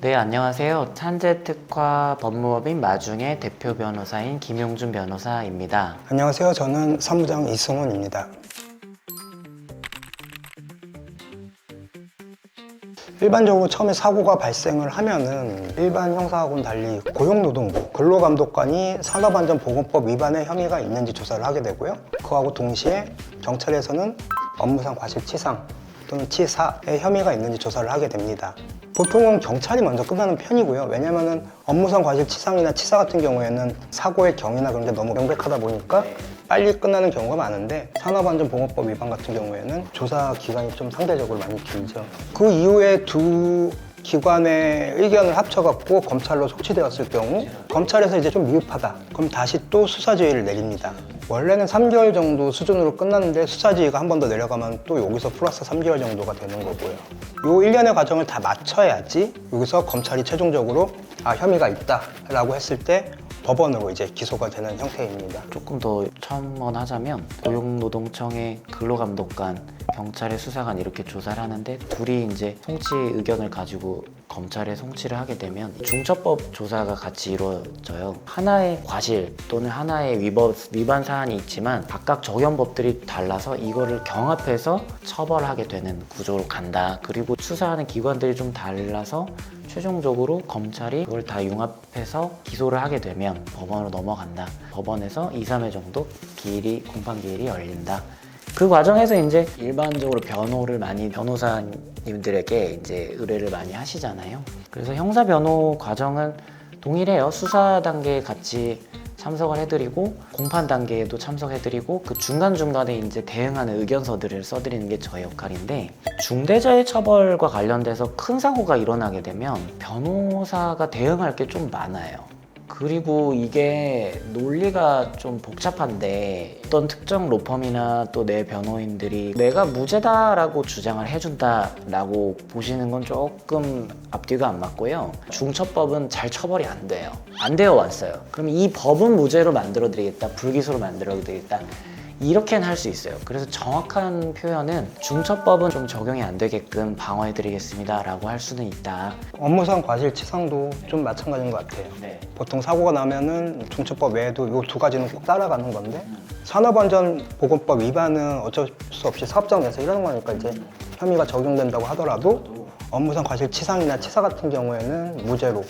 네, 안녕하세요. 산재특화 법무법인 마중의 대표 변호사인 김용준 변호사입니다. 안녕하세요. 저는 사무장 이승훈입니다. 일반적으로 처음에 사고가 발생을 하면은 일반 형사하고는 달리 고용노동부 근로감독관이 산업안전보건법 위반의 혐의가 있는지 조사를 하게 되고요. 그하고 동시에 경찰에서는 업무상 과실치상 또는 치사의 혐의가 있는지 조사를 하게 됩니다. 보통은 경찰이 먼저 끝나는 편이고요. 왜냐면은 업무상 과실치상이나 치사 같은 경우에는 사고의 경위나 그런 게 너무 명백하다 보니까 빨리 끝나는 경우가 많은데 산업안전보건법 위반 같은 경우에는 조사 기간이 좀 상대적으로 많이 길죠. 그 이후에 두 기관의 의견을 합쳐갖고 검찰로 속치되었을 경우 검찰에서 이제 좀 미흡하다. 그럼 다시 또 수사지휘를 내립니다. 원래는 3개월 정도 수준으로 끝났는데 수사지휘가 한 번 더 내려가면 또 여기서 플러스 3개월 정도가 되는 거고요. 요 일련의 과정을 다 마쳐야지 여기서 검찰이 최종적으로 아 혐의가 있다라고 했을 때 법원으로 이제 기소가 되는 형태입니다. 조금 더 첨언하자면 고용노동청의 근로감독관, 경찰의 수사관 이렇게 조사를 하는데 둘이 이제 송치 의견을 가지고 검찰에 송치를 하게 되면 중처법 조사가 같이 이루어져요. 하나의 과실 또는 하나의 위법, 위반 사안이 있지만 각각 적용법들이 달라서 이거를 경합해서 처벌하게 되는 구조로 간다. 그리고 수사하는 기관들이 좀 달라서 최종적으로 검찰이 그걸 다 융합해서 기소를 하게 되면 법원으로 넘어간다. 법원에서 2, 3회 정도 기일이 공판 기일이 열린다. 그 과정에서 이제 일반적으로 변호를 많이 변호사님들에게 이제 의뢰를 많이 하시잖아요. 그래서 형사 변호 과정은 동일해요. 수사 단계에 같이 참석을 해드리고 공판 단계에도 참석해드리고 그 중간 중간에 이제 대응하는 의견서들을 써드리는 게 저의 역할인데 중대재해 처벌과 관련돼서 큰 사고가 일어나게 되면 변호사가 대응할 게 좀 많아요. 그리고 이게 논리가 좀 복잡한데 어떤 특정 로펌이나 또 내 변호인들이 내가 무죄다라고 주장을 해준다라고 보시는 건 조금 앞뒤가 안 맞고요. 중처법은 잘 처벌이 안 돼요. 안 되어 왔어요. 그럼 이 법은 무죄로 만들어 드리겠다, 불기소로 만들어 드리겠다. 이렇게는 할 수 있어요. 그래서 정확한 표현은 중처법은 좀 적용이 안 되게끔 방어해 드리겠습니다 라고 할 수는 있다. 업무상 과실치상도 좀 마찬가지인 것 같아요. 네. 보통 사고가 나면은 중처법 외에도 이 두 가지는 꼭 따라가는 건데 산업안전보건법 위반은 어쩔 수 없이 사업장 내에서 일하는 거니까 이제 혐의가 적용된다고 하더라도 업무상 과실치상이나 치사 같은 경우에는 무죄로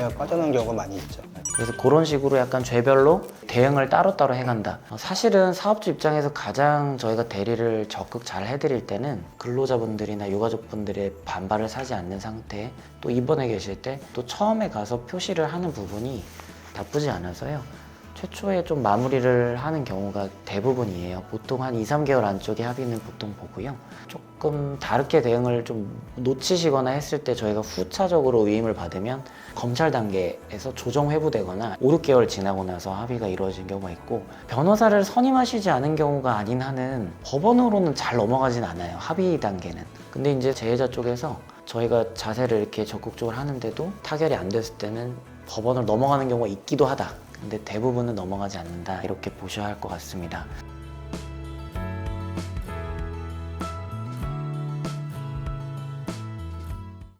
예, 빠져나온 경우가 많이 있죠. 그래서 그런 식으로 약간 죄별로 대응을 따로따로 해간다. 어, 사실은 사업주 입장에서 가장 저희가 대리를 적극 잘 해드릴 때는 근로자분들이나 유가족분들의 반발을 사지 않는 상태, 또 입원해 계실 때 또 처음에 가서 표시를 하는 부분이 나쁘지 않아서요. 최초에 좀 마무리를 하는 경우가 대부분이에요. 보통 한 2, 3개월 안쪽에 합의는 보통 보고요. 조금 다르게 대응을 좀 놓치시거나 했을 때 저희가 후차적으로 위임을 받으면 검찰 단계에서 조정 회부되거나 5, 6개월 지나고 나서 합의가 이루어진 경우가 있고 변호사를 선임하시지 않은 경우가 아닌 한은 법원으로는 잘 넘어가진 않아요. 합의 단계는. 근데 이제 재해자 쪽에서 저희가 자세를 이렇게 적극적으로 하는데도 타결이 안 됐을 때는 법원을 넘어가는 경우가 있기도 하다. 근데 대부분은 넘어가지 않는다. 이렇게 보셔야 할 것 같습니다.